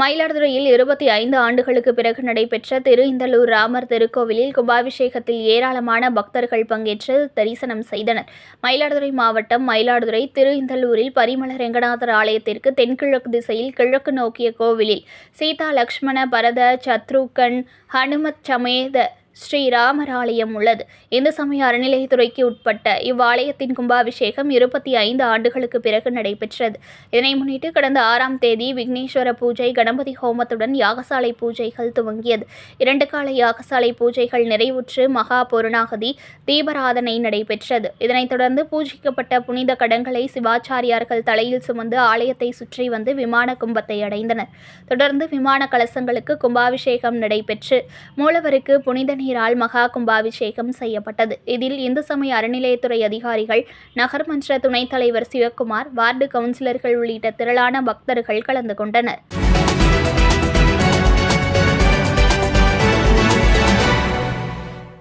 மயிலாடுதுறையில் இருபத்தி ஐந்து ஆண்டுகளுக்கு பிறகு நடைபெற்ற திரு இந்தலூர் ராமர் திருக்கோவிலில் கும்பாபிஷேகத்தில் ஏராளமான பக்தர்கள் பங்கேற்று தரிசனம் செய்தனர். மயிலாடுதுறை மாவட்டம் மயிலாடுதுறை திரு இந்தலூரில் பரிமள ரெங்கநாதர் ஆலயத்திற்கு தென்கிழக்கு திசையில் கிழக்கு நோக்கிய கோவிலில் சீதா லக்ஷ்மண பரத சத்ருகன் ஹனுமத் சமேத ஸ்ரீராமர் ஆலயம் உள்ளது. இந்து சமய அறநிலையத்துறைக்கு உட்பட்ட இவ்வாலயத்தின் கும்பாபிஷேகம் இருபத்தி ஐந்து ஆண்டுகளுக்கு பிறகு நடைபெற்றது. இதனை முன்னிட்டு கடந்த ஆறாம் தேதி விக்னேஸ்வர பூஜை கணபதி ஹோமத்துடன் யாகசாலை பூஜைகள் துவங்கியது. இரண்டு கால யாகசாலை பூஜைகள் நிறைவுற்று மகா பொருணாகதி தீபராதனை நடைபெற்றது. இதனைத் தொடர்ந்து பூஜிக்கப்பட்ட புனித கடங்களை சிவாச்சாரியார்கள் தலையில் சுமந்து ஆலயத்தை சுற்றி வந்து விமான கும்பத்தை அடைந்தனர். தொடர்ந்து விமான கலசங்களுக்கு கும்பாபிஷேகம் நடைபெற்று மூலவருக்கு புனித நீரால் மகா கும்பாபிஷேகம் செய்யப்பட்டது. இதில் இந்து சமய அறநிலையத்துறை அதிகாரிகள் நகர்மன்ற துணைத் தலைவர் சிவக்குமார் வார்டு கவுன்சிலர்கள் உள்ளிட்ட திரளான பக்தர்கள் கலந்து கொண்டனர்.